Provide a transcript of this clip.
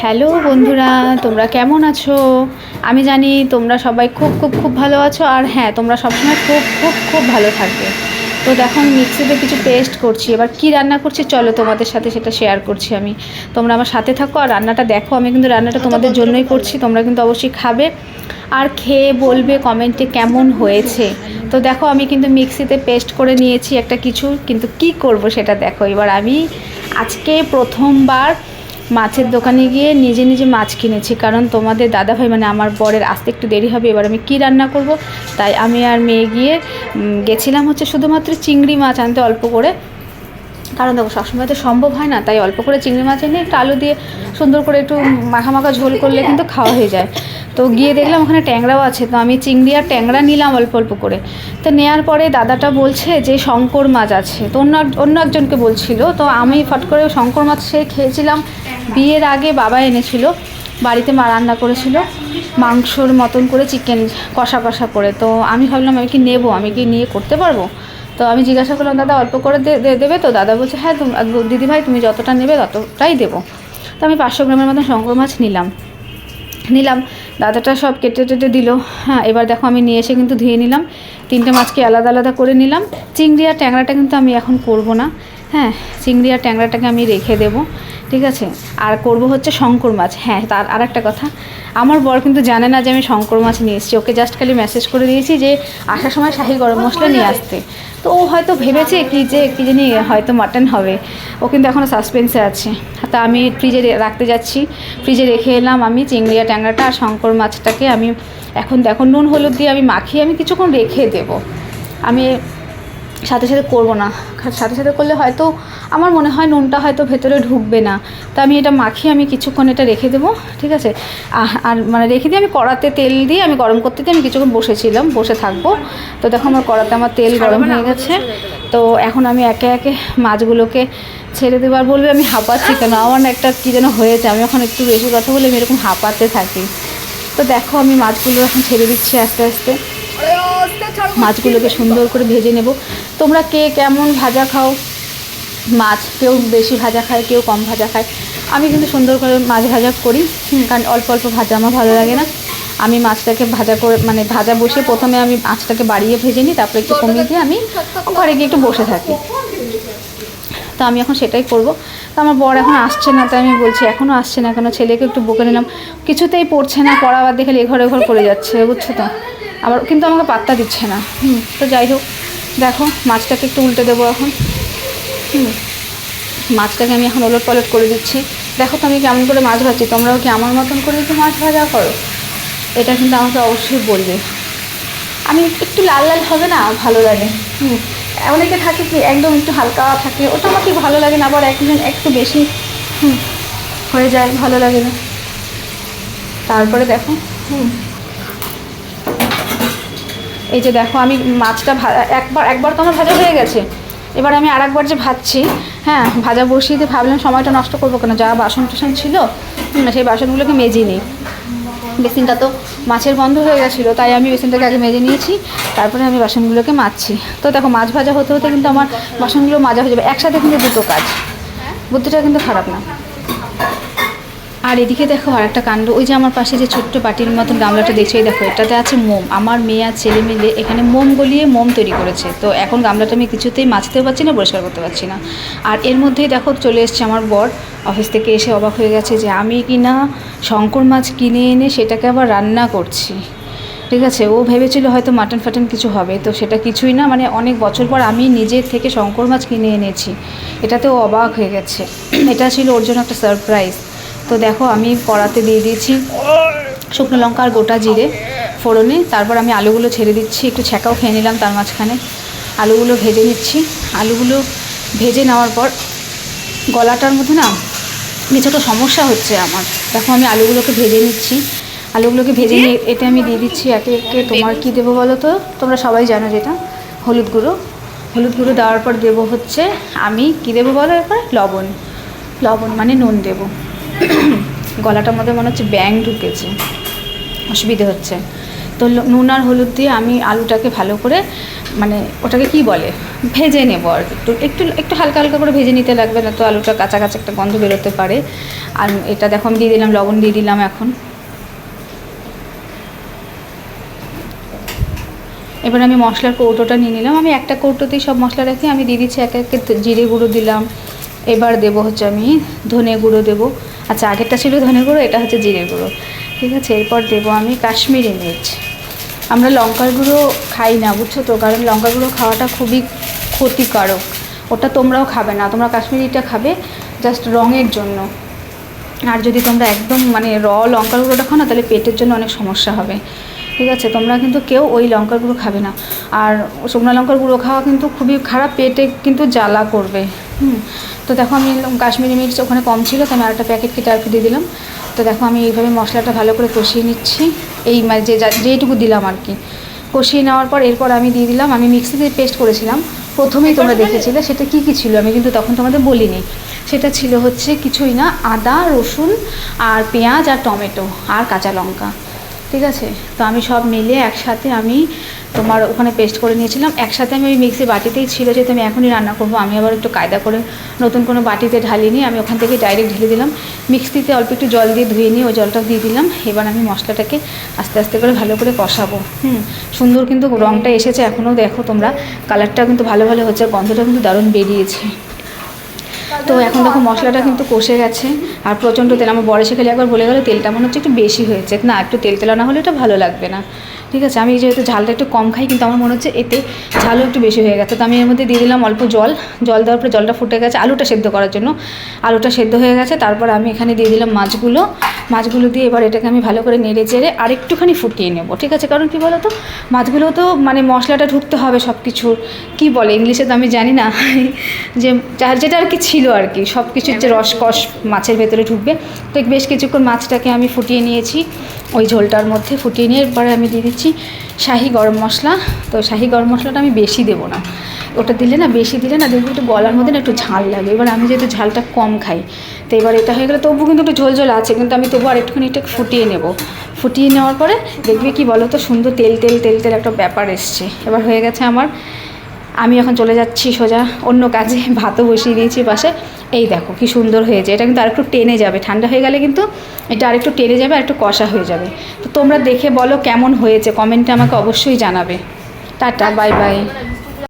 Hello বন্ধুরা তোমরা কেমন আছো? আমি জানি তোমরা সবাই খুব খুব খুব ভালো আছো আর হ্যাঁ তোমরা সবসময় খুব খুব খুব ভালো থাকবে। তো দেখো আমি মিক্সিতে কিছু পেস্ট করছি। এবার কি রান্না করছি চলো তোমাদের সাথে সেটা শেয়ার করছি আমি। তোমরা আমার সাথে থাকো আর রান্নাটা দেখো। আমি কিন্তু রান্নাটা তোমাদের জন্যই করছি তোমরা কিন্তু অবশ্যই খাবে। আর খেয়ে বলবে কমেন্টে কেমন হয়েছে। তো দেখো আমি কিন্তু মিক্সিতে পেস্ট করে নিয়েছি একটা কিছু কিন্তু কি করব সেটা দেখো। এবার আমি আজকে প্রথমবার মাছের দোকানে গিয়ে নিজে নিজে মাছ কিনেছি। কারণ তোমাদের দাদাভাই মানে আমার বরের আসতে একটু দেরি হবে, এবার আমি কি রান্না করব? তাই আমি আর মেয়ে গিয়ে গেছিলাম হচ্ছে শুধুমাত্র চিংড়ি মাছ আনতে অল্প করে। কারণ দেখো, সবসময় তো সম্ভব হয় না, তাই অল্প করে চিংড়ি মাছ এনে একটু আলু দিয়ে সুন্দর করে একটু মাখা মাখা ঝোল করলে কিন্তু খাওয়া হয়ে যায়। তো গিয়ে দেখলাম ওখানে ট্যাংরাও আছে, তো আমি চিংড়ি আর ট্যাংরা নিলাম অল্প অল্প করে। তো নেওয়ার পরে দাদাটা বলছে যে, শঙ্কর মাছ আছে। তো অন্য অন্য একজনকে বলছিল, তো আমি ফট করে শঙ্কর মাছ সে খেয়েছিলাম। বিয়ের আগে বাবা এনেছিল, বাড়িতে মা রান্না করেছিল, মাংসর মতন করে চিকেন কষা কষা করে। তো আমি ভাবলাম, আমি কি নেব? আমি কি নিয়ে করতে পারব? তো আমি জিজ্ঞাসা করলাম, দাদা, অল্প করে দেবে তো? দাদা বলছে হ্যাঁ তুমি দিদি ভাই তুমি যতটা নেবে ততটাই দেবো। তো আমি পাঁচশো গ্রামের মতন শঙ্কর মাছ নিলাম। নিলাম, দাদাটা সব কেটে টেটে দিল। হ্যাঁ এবার দেখো আমি নিয়ে এসে কিন্তু ধুয়ে নিলাম। তিনটে মাছকে আলাদা আলাদা করে নিলাম। চিংড়ি আর ট্যাংরাটা কিন্তু আমি এখন করব না। হ্যাঁ চিংড়ি আর ট্যাংরাটাকে আমি রেখে দেবো, ঠিক আছে? আর করব হচ্ছে শঙ্কর মাছ। হ্যাঁ তার আর একটা কথা, আমার বর কিন্তু জানে না যে আমি শঙ্কর মাছ নিয়ে এসেছি। ওকে জাস্ট খালি মেসেজ করে দিয়েছি যে, আসার সময় শাহি গরম মশলা নিয়ে আসতে। তো ও হয়তো ভেবেছে কি যে, কি জানি হয়তো মাটন হবে। ও কিন্তু এখনও সাসপেন্সে আছে। তা আমি ফ্রিজে রাখতে যাচ্ছি। ফ্রিজে রেখে এলাম আমি চিংড়ি আর ট্যাংরাটা আর শঙ্কর মাছটাকে। আমি এখন দেখো, নুন, হলুদ দিয়ে আমি মাখিয়ে আমি কিছুক্ষণ রেখে দেবো। আমি সাথে সাথে করব না। সাথে সাথে করলে হয়তো আমার মনে হয় নুনটা হয়তো ভেতরে ঢুকবে না। তো আমি এটা মাখিয়ে আমি কিছুক্ষণ এটা রেখে দেবো ঠিক আছে? আর মানে রেখে দিয়ে আমি কড়াতে তেল দিয়ে আমি গরম করতে দিয়ে আমি কিছুক্ষণ বসেছিলাম বসে থাকব। তো দেখো আমার কড়াতে আমার তেল গরম হয়ে গেছে। তো এখন আমি একে একে মাছগুলোকে ছেড়ে দেবার বলবে আমি হাঁপাচ্ছি কেন? আমার একটা কী যেন হয়েছে। আমি এখন একটু বেশি কথা বলে আমি এরকম হাঁপাতে থাকি। তো দেখো আমি মাছগুলো এখন ছেড়ে দিচ্ছি আস্তে আস্তে। মাছগুলোকে সুন্দর করে ভেজে নেব। তোমরা কে কেমন ভাজা খাও? মাছ কেউ বেশি ভাজা খায় কেউ কম ভাজা খায়। আমি কিন্তু সুন্দর করে মাছ ভাজা করি কারণ অল্প অল্প ভাজা আমার ভালো লাগে না। আমি মাছটাকে ভাজা করে মানে ভাজা বসে প্রথমে আমি মাছটাকে বাড়িয়ে ভেজে নিই তারপরে একটু কমিয়ে দিয়ে আমি ঘরে গিয়ে একটু বসে থাকি। তো আমি এখন সেটাই করব। তো আমার বর এখন আসছে না তাই আমি বলছি এখনও আসছে না কেন? ছেলেকে একটু বকে নিলাম। কিছুতেই পড়ছে না পড়া আবার দেখে এঘর এঘর করে যাচ্ছে বুঝছ তো? আবার কিন্তু আমাকে পাত্তা দিচ্ছে না। হুম, তো যাই হোক, দেখো, মাছটাকে একটু উল্টে দেবো এখন। হুম, মাছটাকে আমি এখন ওলট পালট করে দিচ্ছি। দেখো তো আমি কেমন করে মাছ ভাজছি তোমরাও কি আমার মতন করে একটু মাছ ভাজা করো? এটা কিন্তু আমাকে অবশ্যই বলবে। আমি একটু লাল লাল হবে না? ভালো লাগে। হুম, অনেকে থাকে কি, একদম একটু হালকা থাকে, ওটা আমার ঠিক ভালো লাগে না, আবার একজন একটু বেশি, হুম, হয়ে যায়, ভালো লাগে না। তারপরে দেখো, হুম এই যে দেখো, আমি মাছটা একবার একবার তো আমার ভাজা হয়ে গেছে। এবার আমি আরেকবার যে ভাজছি হ্যাঁ ভাজা বসিয়ে দিয়ে ভাবলাম সময়টা নষ্ট করব কেন? যা বাসন টাসন ছিল সেই বাসনগুলোকে মেজে নিই। বেসিনটা তো মাছের বন্ধ হয়ে গেছিল, তাই আমি বেসিনটাকে আগে মেজে নিয়েছি, তারপরে আমি বাসনগুলোকে মাজছি। তো দেখো, মাছ ভাজা হতে হতে কিন্তু আমার বাসনগুলো মাজা হয়ে যাবে। একসাথে কিন্তু দুটো কাজ। বুদ্ধিটা কিন্তু খারাপ না। আর এদিকে দেখো আর একটা কাণ্ড। ওই যে আমার পাশে যে ছোট্ট বাটির মতন গামলাটা দেখছ, এই দেখো, এটাতে আছে মোম। আমার মেয়ে আর ছেলে মিলে এখানে মোম গলিয়ে মোম তৈরি করেছে। তো এখন গামলাটা আমি কিছুতেই মাজতেও পারছি না, পরিষ্কার করতে পারছি না। আর এর মধ্যেই দেখো, চলে এসছে আমার বর। অফিস থেকে এসে অবাক হয়ে গেছে যে আমি কি না শঙ্কর মাছ কিনে এনে সেটাকে আবার রান্না করছি। ঠিক আছে, ও ভেবেছিল হয়তো মাটন ফাটন কিছু হবে, তো সেটা কিছুই না। মানে অনেক বছর পর আমি নিজের থেকে শঙ্কর মাছ কিনে এনেছি। এটাতে ও অবাক হয়ে গেছে। এটা ছিল ওর জন্য একটা সারপ্রাইজ তো দেখো, আমি কড়াতে দিয়ে দিয়েছি শুকনো লঙ্কা আর গোটা জিরে ফোড়নে। তারপর আমি আলুগুলো ছেড়ে দিচ্ছি, একটু ছ্যাঁকাও খেয়ে নিলাম তার মাঝখানে। আলুগুলো ভেজে নিচ্ছি। আলুগুলো ভেজে নেওয়ার পর গলাটার মধ্যে না কিছু একটা সমস্যা হচ্ছে আমার। দেখো, আমি আলুগুলোকে ভেজে নিচ্ছি। আলুগুলোকে ভেজে নিয়ে এতে আমি দিয়ে দিচ্ছি একে একে। তোমার কী দেবো বলো তো? তোমরা সবাই জানো যেটা, হলুদ গুঁড়ো। হলুদ গুঁড়ো দেওয়ার পর দেবো হচ্ছে, আমি কী দেবো বলো এরপর? লবণ। লবণ মানে নুন দেবো। গলাটার মধ্যে মনে হচ্ছে ব্যাং ঢুকেছে। অসুবিধে হচ্ছে। তো নুন আর হলুদ দিয়ে আমি আলুটাকে ভালো করে মানে ওটাকে কি বলে? ভেজে নেব আর। একটু একটু একটু হালকা হালকা করে ভেজে নিতে লাগবে, না তো আলুটা কাঁচা কাঁচা একটা গন্ধ বেরোতে পারে। আর এটা দেখো, আমি দিয়ে দিলাম, লবণ দিয়ে দিলাম এখন। এবার আমি মশলার কৌটোটা নিয়ে নিলাম। আমি একটা কৌটোতেই সব মশলা রাখি আমি দিয়ে দিচ্ছি এক একে জিরে গুঁড়ো দিলাম। এবার দেবো হচ্ছে আমি ধনে গুঁড়ো দেবো। আচ্ছা আগেরটা ছিল ধনে গুঁড়ো, এটা হচ্ছে জিরে গুঁড়ো। ঠিক আছে, এরপর দেবো আমি কাশ্মীরি মির্চ। আমরা লঙ্কার গুঁড়ো খাই না, বুঝছ তো? কারণ লঙ্কার গুঁড়ো খাওয়াটা খুবই ক্ষতিকারক। ওটা তোমরাও খাবে না, তোমরা কাশ্মীরিটা খাবে জাস্ট রঙের জন্য। আর যদি তোমরা একদম মানে র লঙ্কার গুঁড়োটা খাও না, তাহলে পেটের জন্য অনেক সমস্যা হবে। ঠিক আছে, তোমরা কিন্তু কেউ ওই লঙ্কার গুঁড়ো খাবে না। আর শুকনো লঙ্কার গুঁড়ো খাওয়া কিন্তু খুবই খারাপ, পেটে কিন্তু জ্বালা করবে। হুম তো দেখো আমি কাশ্মীরি মির্চ ওখানে কম ছিল তো আমি আরেকটা প্যাকেট কেটে আর একটু দিয়ে দিলাম। তো দেখো আমি এইভাবে মশলাটা ভালো করে কষিয়ে নিচ্ছি। এই মানে যে যা- যেইটুকু দিলাম আর কি। কষিয়ে নেওয়ার পর এরপর আমি দিয়ে দিলাম আমি মিক্সিতে পেস্ট করেছিলাম। প্রথমেই তোমরা দেখেছিলে সেটা কি কি ছিল আমি কিন্তু তখন তোমাদের বলিনি। সেটা ছিল হচ্ছে কিছুই না আদা রসুন আর পেঁয়াজ আর টমেটো আর কাঁচা লঙ্কা। ঠিক আছে? তো আমি সব মিলিয়ে একসাথে আমি তোমার ওখানে পেস্ট করে নিয়েছিলাম। একসাথে আমি ওই মিক্সি বাটিতেই ছিল, যেহেতু আমি এখনই রান্না করব, আমি আবার একটু কায়দা করে নতুন কোনো বাটিতে ঢালিনি, আমি ওখান থেকে ডাইরেক্ট ঢেলে দিলাম। মিক্সিতে অল্প একটু জল দিয়ে ধুয়ে নিয়ে ওই জলটা দিয়ে দিলাম। এবার আমি মশলাটাকে আস্তে আস্তে করে ভালো করে কষাবো। হুম, সুন্দর কিন্তু রঙটা এসেছে এখনও দেখো তোমরা। কালারটা কিন্তু ভালো ভালো হচ্ছে গন্ধটা কিন্তু দারুণ বেরিয়েছে। তো এখন দেখো মশলাটা কিন্তু কষে গেছে আর প্রচণ্ড তেল। আমার বড় খেলে একবার বলে গেলো তেলটা মনে হচ্ছে একটু বেশি হয়েছে। না, একটু তেল তেলা না হলে এটা ভালো লাগবে না। ঠিক আছে, আমি যেহেতু ঝালটা একটু কম খাই, কিন্তু আমার মনে হচ্ছে এতে ঝালও একটু বেশি হয়ে গেছে। তো আমি এর মধ্যে দিয়ে দিলাম অল্প জল। জল দেওয়ার পরে জলটা ফুটে গেছে আলুটা সেদ্ধ করার জন্য। আলুটা সেদ্ধ হয়ে গেছে, তারপর আমি এখানে দিয়ে দিলাম মাছগুলো। মাছগুলো দিয়ে এবার এটাকে আমি ভালো করে নেড়ে চেড়ে আর একটুখানি ফুটিয়ে নেব, ঠিক আছে? কারণ কি বলো তো মাছগুলো তো মানে মশলাটা ঢুকতে হবে সব কিছুর কী বলে, ইংলিশে তো আমি জানি না। যে যার যেটা আর কি ছিল আর কি সব কিছুর যে রস রসকস মাছের ভেতরে ঢুকবে। তো বেশ কিছুক্ষণ মাছটাকে আমি ফুটিয়ে নিয়েছি। ওই ঝোলটার মধ্যে ফুটিয়ে নিয়ে এরপরে আমি দিয়ে দিচ্ছি শাহি গরম মশলা। তো শাহি গরম মশলাটা আমি বেশি দেবো না। ওটা দিলে না, বেশি দিলে না, দেখবি একটু গলার মধ্যে না একটু ঝাল লাগে। এবার আমি যেহেতু ঝালটা কম খাই, তো এবার এটা হয়ে গেলে তবু কিন্তু একটু ঝোল ঝোল আছে, কিন্তু আমি তবু আর একটুখানি এটা ফুটিয়ে নেব। ফুটিয়ে নেওয়ার পরে দেখবি কি বলো তো সুন্দর তেল তেল তেল তেল একটা ব্যাপার এসছে। এবার হয়ে গেছে আমার আমি এখন চলে যাচ্ছি সোজা অন্য কাজে। ভাতও বসিয়ে দিয়েছি পাশে। এই দেখো, কি সুন্দর হয়েছে। এটা কিন্তু আরেকটু টেনে যাবে। ঠান্ডা হয়ে গেলে কিন্তু এটা আরেকটু টেনে যাবে আর একটু কষা হয়ে যাবে। তো তোমরা দেখে বলো কেমন হয়েছে। কমেন্টে আমাকে অবশ্যই জানাবে। Tata, bye bye.